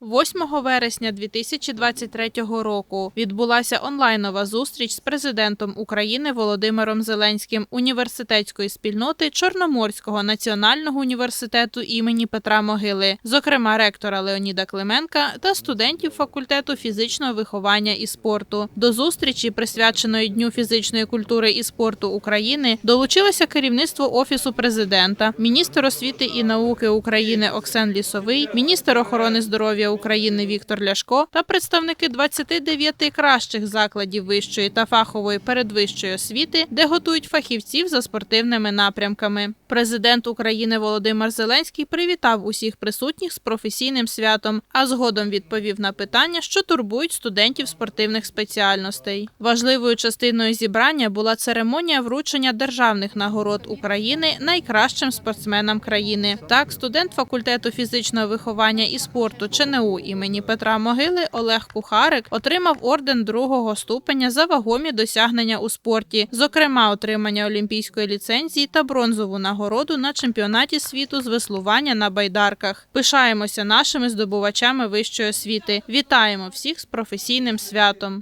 8 вересня 2023 року відбулася онлайнова зустріч з президентом України Володимиром Зеленським університетської спільноти Чорноморського національного університету імені Петра Могили, зокрема ректора Леоніда Клименка та студентів факультету фізичного виховання і спорту. До зустрічі, присвяченої Дню фізичної культури і спорту України, долучилося керівництво офісу президента, міністр освіти і науки України Оксен Лісовий, міністр охорони здоров'я України Віктор Ляшко та представники 29 кращих закладів вищої та фахової передвищої освіти, де готують фахівців за спортивними напрямками. Президент України Володимир Зеленський привітав усіх присутніх з професійним святом, а згодом відповів на питання, що турбують студентів спортивних спеціальностей. Важливою частиною зібрання була церемонія вручення державних нагород України найкращим спортсменам країни. Так, студент факультету фізичного виховання і спорту ЧНУ імені Петра Могили Олег Кухарик отримав орден другого ступеня за вагомі досягнення у спорті, зокрема отримання олімпійської ліцензії та бронзову нагороду на чемпіонаті світу з веслування на байдарках. Пишаємося нашими здобувачами вищої освіти. Вітаємо всіх з професійним святом.